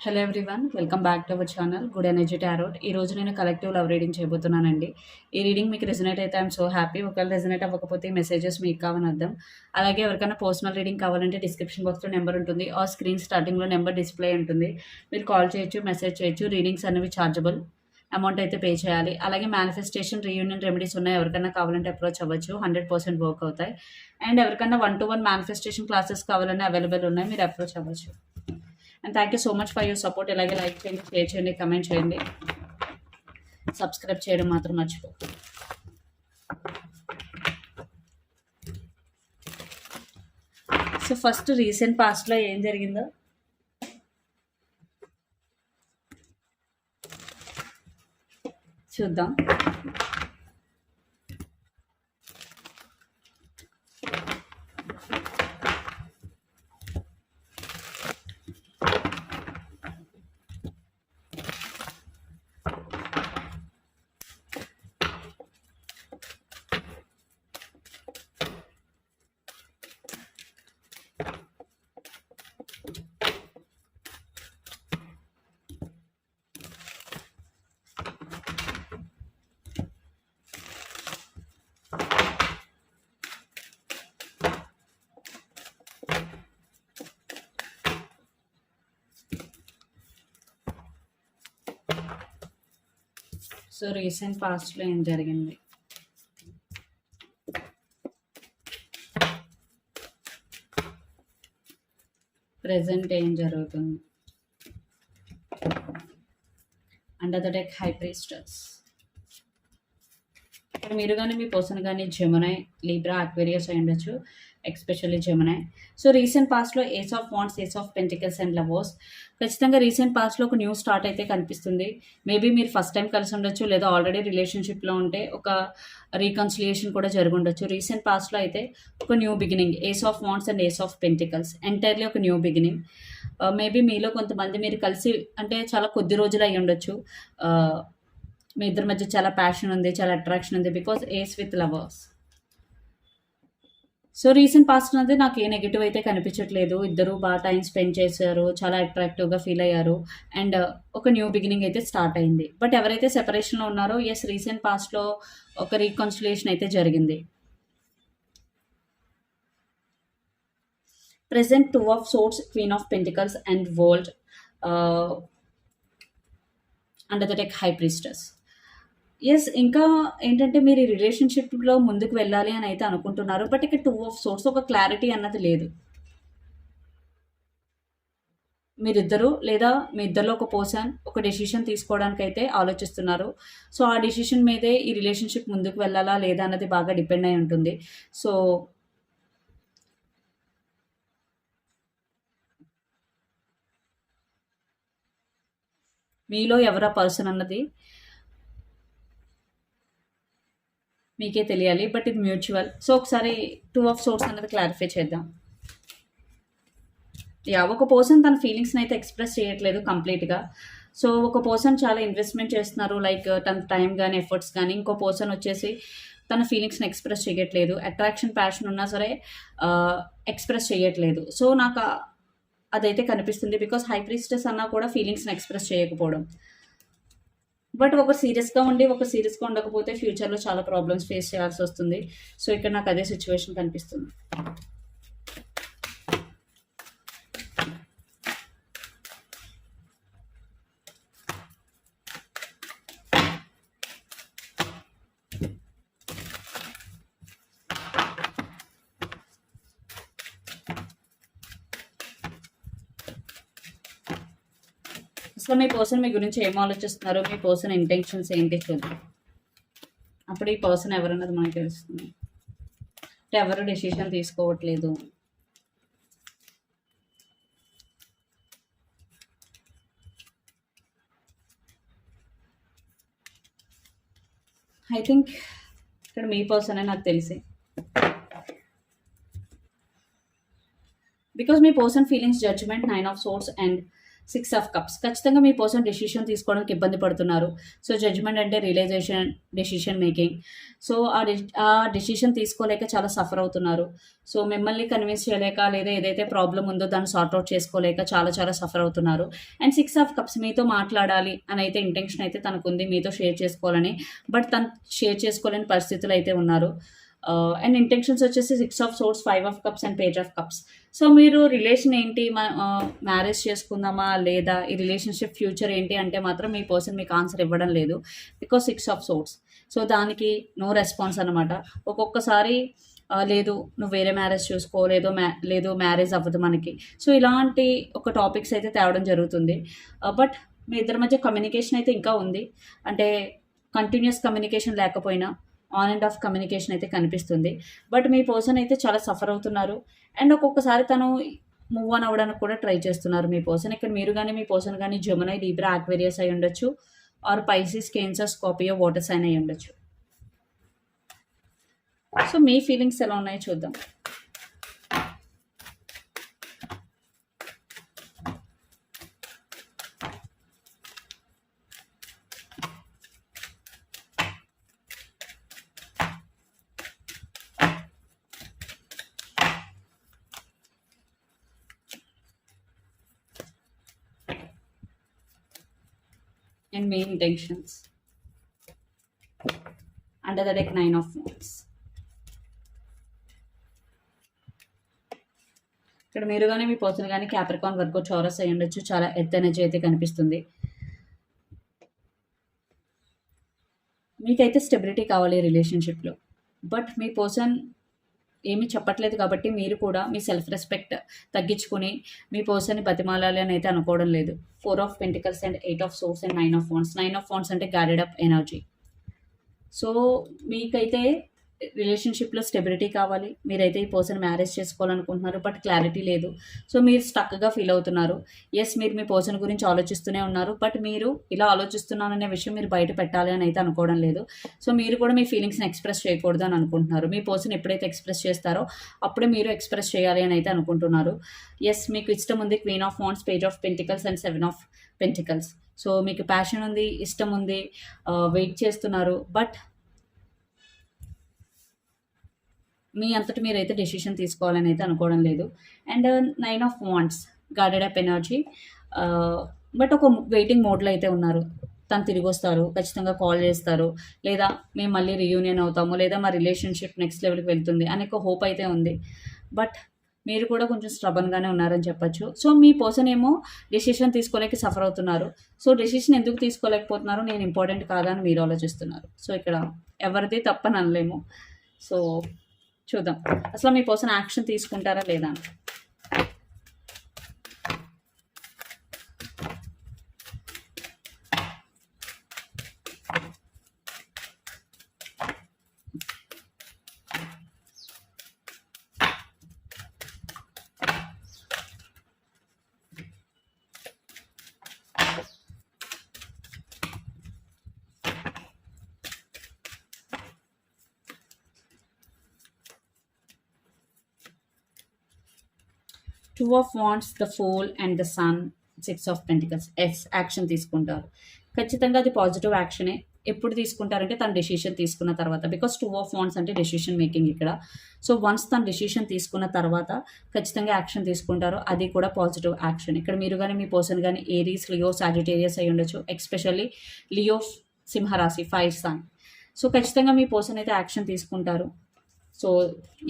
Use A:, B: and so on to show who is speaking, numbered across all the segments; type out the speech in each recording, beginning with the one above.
A: Hello everyone welcome back to our channel good energy tarot ఈ రోజు నేను collective love reading చేయబోతున్నానండి. ఈ reading మీకు రెజనేట్ అయితే ఐఎమ్ సో హ్యాపీ ఒకవేళ రెజనేట్ అవ్వకపోతే మెసేజెస్ మీకు కావని అర్థం. అలాగే ఎవరికైనా పర్సనల్ రీడింగ్ కావాలంటే డిస్క్రిప్షన్ బాక్స్లో నెంబర్ ఉంటుంది. ఆ స్క్రీన్ స్టార్టింగ్లో నెంబర్ డిస్ప్లే ఉంటుంది. మీరు కాల్ చేయొచ్చు మెసేజ్ చేయొచ్చు. రీడింగ్స్ అనేవి ఛార్జబుల్ అమౌంట్ అయితే పే చేయాలి. అలాగే మేనిఫెస్టేషన్ రీయూనియన్ రెమెడీస్ ఉన్నాయి ఎవరికైనా కావాలంటే అప్రోచ్ అవ్వచ్చు. హండ్రెడ్ పర్సెంట్ వర్క్ అవుతాయి. అండ్ ఎవరికైనా one to one manifestation classes కావాలన్నా అవైలబుల్ ఉన్నాయి మీరు అప్రోచ్ అవ్వచ్చు. And thank you so much for your support ఇలాగే లైక్ చేయండి షేర్ చేయండి కమెంట్ చేయండి. సబ్స్క్రైబ్ చేయడం మాత్రం మర్చిపో. సో ఫస్ట్ రీసెంట్ పాస్ట్లో ఏం జరిగిందో? చూద్దాం. సో రీసెంట్ పాస్ట్లో ఏం జరిగింది? ప్రజెంట్ ఏం జరుగుతుంది? Under the deck high priestess మీరు కానీ మీ పర్సన్ కానీ జమునై లీబ్రా అక్వేరియస్ అయి ఉండొచ్చు. ఎక్స్పెషల్లీ జెమనై సో రీసెంట్ పాస్ట్లో ace of wands ace of pentacles and lovers ఖచ్చితంగా రీసెంట్ పాస్ట్లో ఒక న్యూ స్టార్ట్ అయితే కనిపిస్తుంది. మేబీ మీరు ఫస్ట్ టైం కలిసి ఉండొచ్చు లేదా ఆల్రెడీ రిలేషన్షిప్లో ఉంటే ఒక రీకన్సిలియేషన్ కూడా జరిగి ఉండొచ్చు. రీసెంట్ పాస్ట్లో అయితే ఒక new beginning ace of wands and ace of pentacles entirely ఒక న్యూ బిగినింగ్ మేబీ మీలో కొంతమంది మీరు కలిసి అంటే చాలా కొద్ది రోజులు అయ్యి ఉండొచ్చు. Uh, మీ ఇద్దరి మధ్య చాలా ప్యాషన్ ఉంది చాలా అట్రాక్షన్ ఉంది because ace with lovers so recent past అనేది నాకు ఏ నెగిటివ్ అయితే కనిపించట్లేదు. ఇద్దరు బాగా టైం స్పెండ్ చేశారు చాలా అట్రాక్టివ్గా ఫీల్ అయ్యారు. అండ్ uh, ఒక న్యూ బిగినింగ్ అయితే స్టార్ట్ అయింది. బట్ ఎవరైతే సెపరేషన్లో ఉన్నారో ఎస్ రీసెంట్ పాస్ట్లో ఒక రీకన్సిలేషన్ అయితే జరిగింది. Present two of swords queen of pentacles and world under the deck high priestess yes ఇంకా ఏంటంటే మీరు ఈ రిలేషన్షిప్లో ముందుకు వెళ్ళాలి అని అయితే అనుకుంటున్నారు. బట్ ఇక టూ ఆఫ్ సోర్స్ ఒక క్లారిటీ అన్నది లేదు. మీరిద్దరు లేదా మీ ఇద్దరిలో ఒక పర్సన్ ఒక డెసిషన్ తీసుకోవడానికి అయితే ఆలోచిస్తున్నారు. సో ఆ డెసిషన్ మీదే ఈ రిలేషన్షిప్ ముందుకు వెళ్ళాలా లేదా అన్నది బాగా డిపెండ్ అయి ఉంటుంది. సో మీలో ఎవరా పర్సన్ అన్నది మీకే తెలియాలి బట్ ఇది మ్యూచువల్ సో ఒకసారి టూ ఆఫ్ సోర్స్ అనేది క్లారిఫై చేద్దాం. యా ఒక పర్సన్ తన ఫీలింగ్స్ని అయితే ఎక్స్ప్రెస్ చేయట్లేదు కంప్లీట్గా సో ఒక పర్సన్ చాలా ఇన్వెస్ట్మెంట్ చేస్తున్నారు లైక్ uh, తన టైం కానీ ఎఫర్ట్స్ కానీ ఇంకో పర్సన్ వచ్చేసి తన ఫీలింగ్స్ని ఎక్స్ప్రెస్ చేయట్లేదు. అట్రాక్షన్ ప్యాషన్ ఉన్నా సరే uh, ఎక్స్ప్రెస్ చేయట్లేదు. సో నాకు అదైతే కనిపిస్తుంది బికాస్ హైప్రిస్టెస్ అన్నా కూడా ఫీలింగ్స్ని ఎక్స్ప్రెస్ చేయకపోవడం. బట్ ఒక సీరియస్గా ఉండి ఒక సీరియస్గా ఉండకపోతే ఫ్యూచర్లో చాలా ప్రాబ్లమ్స్ ఫేస్ చేయాల్సి వస్తుంది. సో ఇక్కడ నాకు అదే సిచ్యువేషన్ కనిపిస్తుంది. అసలు మీ పర్సన్ మీ గురించి ఏం ఆలోచిస్తున్నారు? మీ పర్సన్ ఇంటెన్షన్స్ ఏంటి చూద్దాం అప్పుడు ఈ పర్సన్ ఎవరన్నది మనకు తెలుస్తుంది. అంటే ఎవరు డెసిషన్ తీసుకోవట్లేదు. ఐ థింక్ ఇక్కడ మీ పర్సనే నాకు తెలిసి. Because me person feelings judgement nine of swords and six of cups. ఖచ్చితంగా మీ పర్సన్ డెసిషన్ తీసుకోవడానికి ఇబ్బంది పడుతున్నారు. సో జడ్జ్మెంట్ అంటే రియలైజేషన్ డెసిషన్ మేకింగ్. సో ఆ డె ఆ డెసిషన్ తీసుకోలేక చాలా సఫర్ అవుతున్నారు. సో మిమ్మల్ని కన్విన్స్ చేయలేక లేదా ఏదైతే ప్రాబ్లం ఉందో దాన్ని సార్ట్అవుట్ చేసుకోలేక చాలా చాలా సఫర్ అవుతున్నారు. అండ్ సిక్స్ ఆఫ్ కప్స్ మీతో మాట్లాడాలి అని అయితే ఇంటెన్షన్ అయితే తనకుంది. మీతో షేర్ చేసుకోవాలని. బట్ తను షేర్ చేసుకోలేని పరిస్థితులు అయితే ఉన్నారు. అండ్ ఇంటెన్షన్స్ వచ్చేసి six of swords five of cups and page of cups so మీరు రిలేషన్ ఏంటి? మ్యారేజ్ uh, చేసుకుందామా? లేదా ఈ రిలేషన్షిప్ ఫ్యూచర్ ఏంటి? అంటే మాత్రం మీ పర్సన్ మీకు ఆన్సర్ ఇవ్వడం లేదు. Because six of swords so దానికి నో రెస్పాన్స్ అనమాట ఒక్కొక్కసారి uh, లేదు నువ్వు వేరే మ్యారేజ్ చూసుకో లేదో మ్యా లేదు మ్యారేజ్ అవ్వదు మనకి. సో ఇలాంటి ఒక టాపిక్స్ అయితే తేవడం జరుగుతుంది. Uh, బట్ మీ ఇద్దరి మధ్య కమ్యూనికేషన్ అయితే ఇంకా ఉంది. అంటే కంటిన్యూస్ కమ్యూనికేషన్ లేకపోయినా ఆన్ అండ్ ఆఫ్ కమ్యూనికేషన్ అయితే కనిపిస్తుంది. బట్ మీ పర్సన్ అయితే చాలా సఫర్ అవుతున్నారు. అండ్ ఒక్కొక్కసారి తను మూవ్ ఆన్ అవ్వడానికి కూడా ట్రై చేస్తున్నారు మీ పర్సన్. ఇక్కడ మీరు కానీ మీ పర్సన్ కానీ జమునై లీబ్రా ఆక్వేరియస్ అయి ఉండొచ్చు. Or Pisces Cancer Scorpio water sign అయి ఉండొచ్చు. సో మీ ఫీలింగ్స్ ఎలా ఉన్నాయో చూద్దాం. And main intentions. Under the deck, nine of wands. ఇక్కడ మీరు కానీ మీ పర్సన్ కానీ క్యాప్రికాన్ వర్క్ చౌరస్ అయి ఉండొచ్చు చాలా ఎత్ ఎనర్జీ అయితే కనిపిస్తుంది మీకైతే స్టెబిలిటీ కావాలి రిలేషన్షిప్లో బట్ మీ పర్సన్ ఏమీ చెప్పట్లేదు కాబట్టి మీరు కూడా మీ సెల్ఫ్ రెస్పెక్ట్ తగ్గించుకుని మీ పర్సన్ని బతిమాలాలి అని అయితే అనుకోవడం లేదు. Four of pentacles and eight of swords and nine of wands nine of phones అంటే గ్యాడెడ్ అప్ ఎనర్జీ సో మీకైతే రిలేషన్షిప్లో స్టెబిలిటీ కావాలి. మీరైతే ఈ పర్సన్ మ్యారేజ్ చేసుకోవాలనుకుంటున్నారు బట్ క్లారిటీ లేదు. సో మీరు స్టక్గా ఫీల్ అవుతున్నారు. ఎస్ మీరు మీ పర్సన్ గురించి ఆలోచిస్తూనే ఉన్నారు బట్ మీరు ఇలా ఆలోచిస్తున్నాననే విషయం మీరు బయట పెట్టాలి అని అయితే అనుకోవడం లేదు. సో మీరు కూడా మీ ఫీలింగ్స్ని ఎక్స్ప్రెస్ చేయకూడదు అని అనుకుంటున్నారు. మీ పర్సన్ ఎప్పుడైతే ఎక్స్ప్రెస్ చేస్తారో అప్పుడే మీరు ఎక్స్ప్రెస్ చేయాలి అని అయితే అనుకుంటున్నారు. ఎస్ మీకు ఇష్టం ఉంది queen of wands page of pentacles and seven of pentacles so మీకు ప్యాషన్ ఉంది ఇష్టం ఉంది uh, వెయిట్ చేస్తున్నారు బట్ మీ అంతటి మీరైతే డెసిషన్ తీసుకోవాలని అయితే అనుకోవడం లేదు. And nine of wands guarded up energy but ఒక వెయిటింగ్ మోడ్లో అయితే ఉన్నారు. తను తిరిగి వస్తారు ఖచ్చితంగా కాల్ చేస్తారు. లేదా మేము మళ్ళీ రియూనియన్ అవుతాము లేదా మా రిలేషన్షిప్ నెక్స్ట్ లెవెల్కి వెళ్తుంది అనే ఒక హోప్ అయితే ఉంది. బట్ మీరు కూడా కొంచెం స్ట్రబన్గానే ఉన్నారని చెప్పచ్చు. సో మీ పర్సన్ ఏమో డెసిషన్ తీసుకోలేక సఫర్ అవుతున్నారు. సో డెసిషన్ ఎందుకు తీసుకోలేకపోతున్నారు? నేను ఇంపార్టెంట్ కాదని మీరు ఆలోచిస్తున్నారు. సో ఇక్కడ ఎవరిది తప్పని అనలేము. సో చూద్దాం. అసలు మీ పర్సన్ యాక్షన్ తీసుకుంటారా లేదా? Two of wands the fool and the sun six of pentacles yes action తీసుకుంటారు. ఖచ్చితంగా అది పాజిటివ్ యాక్షనే ఎప్పుడు తీసుకుంటారంటే తన డెసిషన్ తీసుకున్న తర్వాత. బికాస్ టూ ఆఫ్ వాంట్స్ అంటే డెసిషన్ మేకింగ్ ఇక్కడ. సో వన్స్ తన డెసిషన్ తీసుకున్న తర్వాత ఖచ్చితంగా యాక్షన్ తీసుకుంటారు. అది కూడా పాజిటివ్ యాక్షన్ ఇక్కడ మీరు కానీ మీ పర్సన్ కానీ ఏరీస్ లియో సాజిటేరియస్ అయి ఉండొచ్చు. ఎక్స్పెషల్లీ లియో సింహరాశి ఫైవ్ సన్ సో ఖచ్చితంగా మీ పర్సన్ అయితే యాక్షన్ తీసుకుంటారు. సో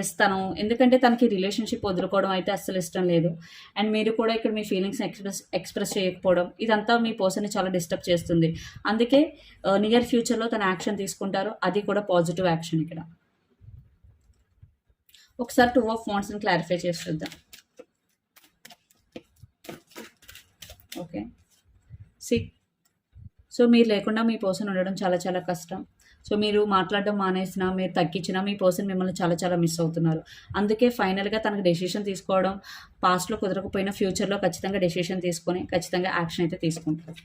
A: ఎస్ తను ఎందుకంటే తనకి రిలేషన్షిప్ వదులుకోవడం అయితే అస్సలు ఇష్టం లేదు. అండ్ మీరు కూడా ఇక్కడ మీ ఫీలింగ్స్ ఎక్స్ప్రెస్ ఎక్స్ప్రెస్ చేయకపోవడం ఇదంతా మీ పర్సన్ని చాలా డిస్టర్బ్ చేస్తుంది. అందుకే uh, నియర్ ఫ్యూచర్లో తన యాక్షన్ తీసుకుంటారు అది కూడా పాజిటివ్ యాక్షన్ ఇక్కడ. ఒకసారి టూ ఆఫ్ ఫోన్స్ని క్లారిఫై చేసి చూద్దాం. ఓకే సి సో మీరు లేకుండా మీ పర్సన్ ఉండడం చాలా చాలా కష్టం. సో మీరు మాట్లాడడం మానేసినా మీరు తగ్గించినా మీ పర్సన్ మిమ్మల్ని చాలా చాలా మిస్ అవుతున్నారు. అందుకే ఫైనల్గా తనకు డెసిషన్ తీసుకోవడం పాస్ట్లో కుదరకపోయినా ఫ్యూచర్లో ఖచ్చితంగా డెసిషన్ తీసుకొని ఖచ్చితంగా యాక్షన్ అయితే తీసుకుంటారు.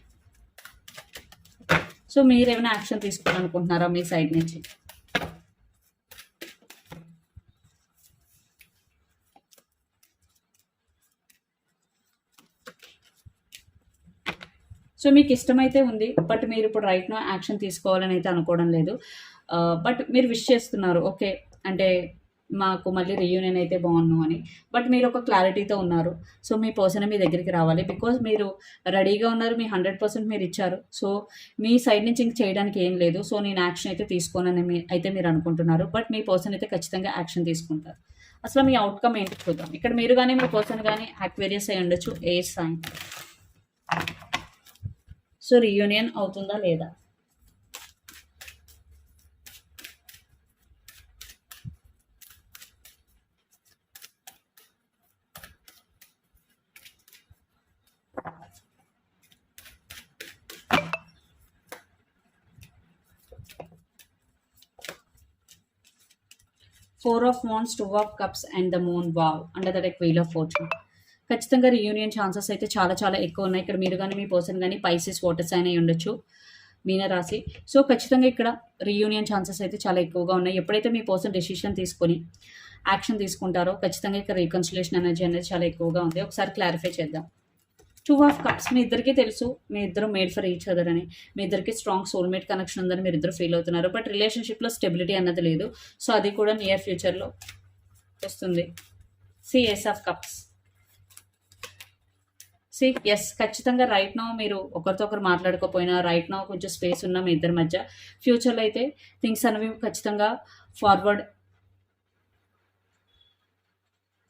A: సో మీరు ఏమైనా యాక్షన్ తీసుకోవాలనుకుంటున్నారా మీ సైడ్ నుంచి? సో మీకు ఇష్టమైతే ఉంది బట్ మీరు ఇప్పుడు రైట్ నో యాక్షన్ తీసుకోవాలని అయితే అనుకోవడం లేదు. బట్ మీరు విష్ చేస్తున్నారు ఓకే అంటే మాకు మళ్ళీ రీయూనియన్ అయితే బాగున్నాం అని. బట్ మీరు ఒక క్లారిటీతో ఉన్నారు సో మీ పర్సన్ మీ దగ్గరికి రావాలి. బికాజ్ మీరు రెడీగా ఉన్నారు మీ హండ్రెడ్ పర్సెంట్ మీరు ఇచ్చారు. సో మీ సైడ్ నుంచి ఇంక చేయడానికి ఏం లేదు. సో నేను యాక్షన్ అయితే తీసుకోనని మీ అయితే మీరు అనుకుంటున్నారు. బట్ మీ పర్సన్ అయితే ఖచ్చితంగా యాక్షన్ తీసుకుంటారు. అసలు మీ అవుట్కమ్ ఏంటి చూద్దాం. ఇక్కడ మీరు కానీ మీ పర్సన్ కానీ యాక్వేరియస్ అయి ఉండొచ్చు ఏ సైన్ సో రీయూనియన్ అవుతుందా లేదా? Four of wands two of cups and the moon wow under that ఎక్ వీల్ ఆఫ్ ఫోర్చ్యూన్ ఖచ్చితంగా రీయూనియన్ ఛాన్సెస్ అయితే చాలా చాలా ఎక్కువ ఉన్నాయి. ఇక్కడ మీరు కానీ మీ పర్సన్ కానీ పైసెస్ వాటర్స్ అయినా ఉండొచ్చు. మీనరాశి. సో ఖచ్చితంగా ఇక్కడ రీయూనియన్ ఛాన్సెస్ అయితే చాలా ఎక్కువగా ఉన్నాయి. ఎప్పుడైతే మీ పర్సన్ డెసిషన్ తీసుకొని యాక్షన్ తీసుకుంటారో ఖచ్చితంగా ఇక్కడ రీకన్సిలేషన్ ఎనర్జీ అనేది చాలా ఎక్కువగా ఉంది. ఒకసారి క్లారిఫై చేద్దాం. టూ ఆఫ్ కప్స్ మీ ఇద్దరికీ తెలుసు మీ ఇద్దరు మేడ్ ఫర్ ఈచ్ అదర్ అని. మీ ఇద్దరికి స్ట్రాంగ్ సోల్మేట్ కనెక్షన్ ఉందని మీరు ఇద్దరు ఫీల్ అవుతున్నారు. బట్ రిలేషన్షిప్లో స్టెబిలిటీ అన్నది లేదు. సో అది కూడా నియర్ ఫ్యూచర్లో వస్తుంది. సిఎస్ ఆఫ్ కప్స్ సి ఎస్ ఖచ్చితంగా రైట్ నో మీరు ఒకరితో ఒకరు మాట్లాడుకోపోయినా రైట్ నో కొంచెం స్పేస్ ఉన్నా మీ ఇద్దరి మధ్య. ఫ్యూచర్లో అయితే థింగ్స్ అనేవి ఖచ్చితంగా ఫార్వర్డ్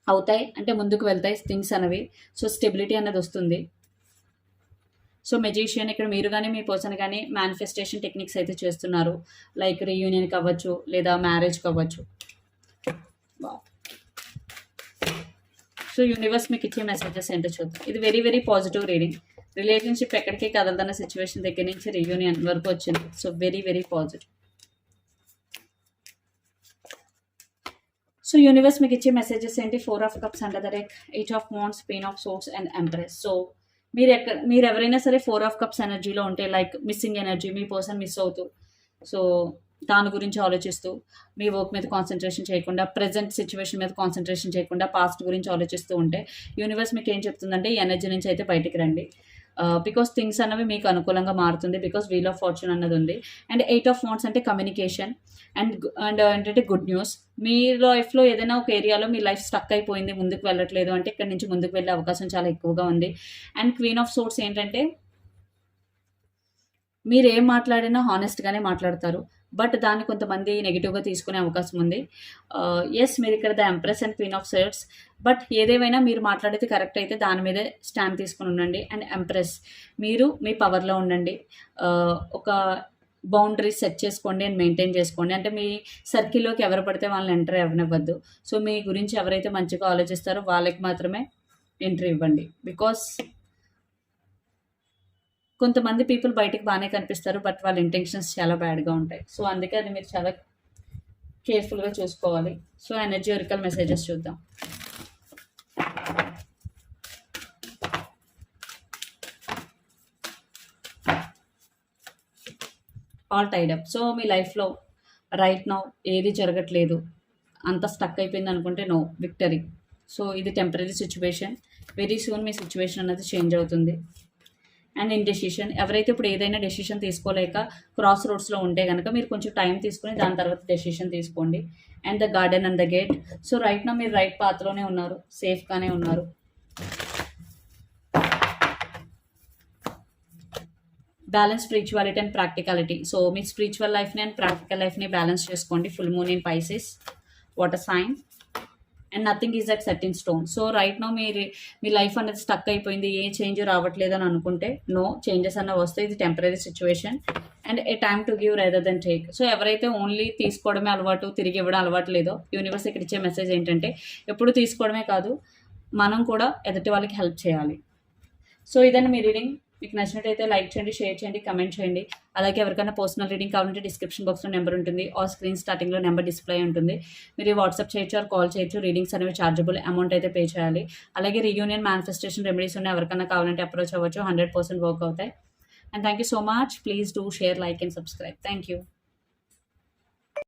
A: అవుతాయి. అంటే ముందుకు వెళ్తాయి థింగ్స్ అనేవి. సో స్టెబిలిటీ అనేది వస్తుంది. సో మెజిషియన్ ఇక్కడ మీరు కానీ మీ పర్సన్ కానీ మేనిఫెస్టేషన్ టెక్నిక్స్ అయితే చేస్తున్నారు. లైక్ రీయూనియన్ కావచ్చు లేదా మ్యారేజ్ కావచ్చు సో యూనివర్స్ మీకు ఇచ్చే మెసేజెస్ ఏంటో చూద్దాం. ఇది very very positive reading relationship ఎక్కడికి కదలదన్న సిచ్యువేషన్ దగ్గర నుంచి రియూనియన్ వరకు వచ్చింది. So very very positive so universe మీకు ఇచ్చే మెసేజెస్ ఏంటి? Four of cups under the deck eight of wands page of swords and empress so మీరు ఎక్కడ మీరు ఎవరైనా సరే ఫోర్ ఆఫ్ కప్స్ ఎనర్జీలో ఉంటే లైక్ మిస్సింగ్ ఎనర్జీ మీ పర్సన్ మిస్ అవుతూ. సో దాని గురించి ఆలోచిస్తూ మీ వర్క్ మీద కాన్సన్ట్రేషన్ చేయకుండా ప్రజెంట్ సిచ్యువేషన్ మీద కాన్సన్ట్రేషన్ చేయకుండా పాస్ట్ గురించి ఆలోచిస్తూ ఉంటే యూనివర్స్ మీకు ఏం చెప్తుందంటే ఈ ఎనర్జీ నుంచి అయితే బయటికి రండి. బికాస్ థింగ్స్ అన్నవి మీకు అనుకూలంగా మారుతుంది బికాస్ వీల్ ఆఫ్ ఫార్చ్యూన్ అన్నది ఉంది. అండ్ ఎయిట్ ఆఫ్ ఫోన్స్ అంటే కమ్యూనికేషన్ అండ్ అండ్ ఏంటంటే గుడ్ న్యూస్ మీ లైఫ్లో ఏదైనా ఒక ఏరియాలో మీ లైఫ్ స్టక్ అయిపోయింది ముందుకు వెళ్ళట్లేదు అంటే ఇక్కడ నుంచి ముందుకు వెళ్ళే అవకాశం చాలా ఎక్కువగా ఉంది. అండ్ క్వీన్ ఆఫ్ సోర్స్ ఏంటంటే మీరు ఏం మాట్లాడినా హానెస్ట్గానే మాట్లాడతారు. బట్ దాన్ని కొంతమంది నెగిటివ్గా తీసుకునే అవకాశం ఉంది. ఎస్ మీరు ఇక్కడ the empress and queen of swords but ఏదేమైనా మీరు మాట్లాడితే కరెక్ట్ అయితే దాని మీదే స్టాండ్ తీసుకుని ఉండండి. అండ్ ఎంప్రెస్ మీరు మీ పవర్లో ఉండండి. ఒక బౌండరీస్ సెట్ చేసుకోండి అండ్ మెయింటైన్ చేసుకోండి. అంటే మీ సర్కిల్లోకి ఎవరు పడితే వాళ్ళని ఎంటర్ అవ్వనివ్వద్దు. సో మీ గురించి ఎవరైతే మంచిగా ఆలోచిస్తారో వాళ్ళకి మాత్రమే ఎంట్రీ ఇవ్వండి. బికాస్ కొంతమంది పీపుల్ బయటకు బాగానే కనిపిస్తారు బట్ వాళ్ళ ఇంటెన్షన్స్ చాలా బ్యాడ్గా ఉంటాయి. సో అందుకే అది మీరు చాలా కేర్ఫుల్గా చూసుకోవాలి. సో ఎనర్జీ ఒరికల్ మెసేజెస్ చూద్దాం. ఆల్ టైడ్ అప్ సో మీ లైఫ్లో రైట్ నౌ ఏది జరగట్లేదు అంత స్టక్ అయిపోయింది అనుకుంటే నో విక్టరీ సో ఇది టెంపరీ సిచ్యువేషన్ వెరీ సూన్ మీ సిచ్యువేషన్ అనేది చేంజ్ అవుతుంది. అండ్ ఇన్ డెసిషన్ ఎవరైతే ఇప్పుడు ఏదైనా డెసిషన్ తీసుకోలేక క్రాస్ రోడ్స్లో ఉంటే కనుక మీరు కొంచెం టైం తీసుకుని దాని తర్వాత డెసిషన్ తీసుకోండి. And the garden and the gate. So right now మీరు రైట్ పాత్లోనే ఉన్నారు. సేఫ్గానే ఉన్నారు. Balance spirituality and practicality. So me spiritual లైఫ్ని అండ్ ప్రాక్టికల్ లైఫ్ని బ్యాలెన్స్ చేసుకోండి. Full moon in Pisces. Water sign. And nothing is that set in stone so right now మీరు మీ లైఫ్ అనేది స్టక్ అయిపోయింది ఏ చేంజ్ రావట్లేదు అని అనుకుంటే నో చేంజెస్ అన్న వస్తే ఇది temporary situation and a time to give rather than take so ఎవరైతే ఓన్లీ తీసుకోవడమే అలవాటు తిరిగి ఇవ్వడం అలవాటు లేదో యూనివర్స్ ఇక్కడ ఇచ్చే మెసేజ్ ఏంటంటే ఎప్పుడు తీసుకోవడమే కాదు మనం కూడా ఎదుటి వాళ్ళకి హెల్ప్ చేయాలి. సో ఇదని మీ రీడింగ్ మీకు నచ్చినట్టయితే లైక్ చేయండి షేర్ చేయండి కమెంట్ చేయండి. అలాగే ఎవరికైనా పర్సనల్ రీడింగ్ కావాలంటే డిస్క్రిప్షన్ బాక్స్లో నెంబర్ ఉంటుంది. ఆ స్క్రీన్ స్టార్టింగ్లో నెంబర్ డిస్ప్లే ఉంటుంది. మీరు వాట్సాప్ చేయొచ్చు ఆర్ కాల్ చేయొచ్చు. రీడింగ్స్ అనేవి చార్జబుల్ అమౌంట్ అయితే పే చేయాలి. అలాగే రీయూనియన్ మేనిఫెస్టేషన్ రెమెడీస్ ఉన్నాయి ఎవరికైనా కావాలంటే అప్రోచ్ అవ్వచ్చు. హండ్రెడ్ పర్సెంట్ వర్క్ అవుతాయి. And thank you so much. Please do share like and subscribe. Thank you.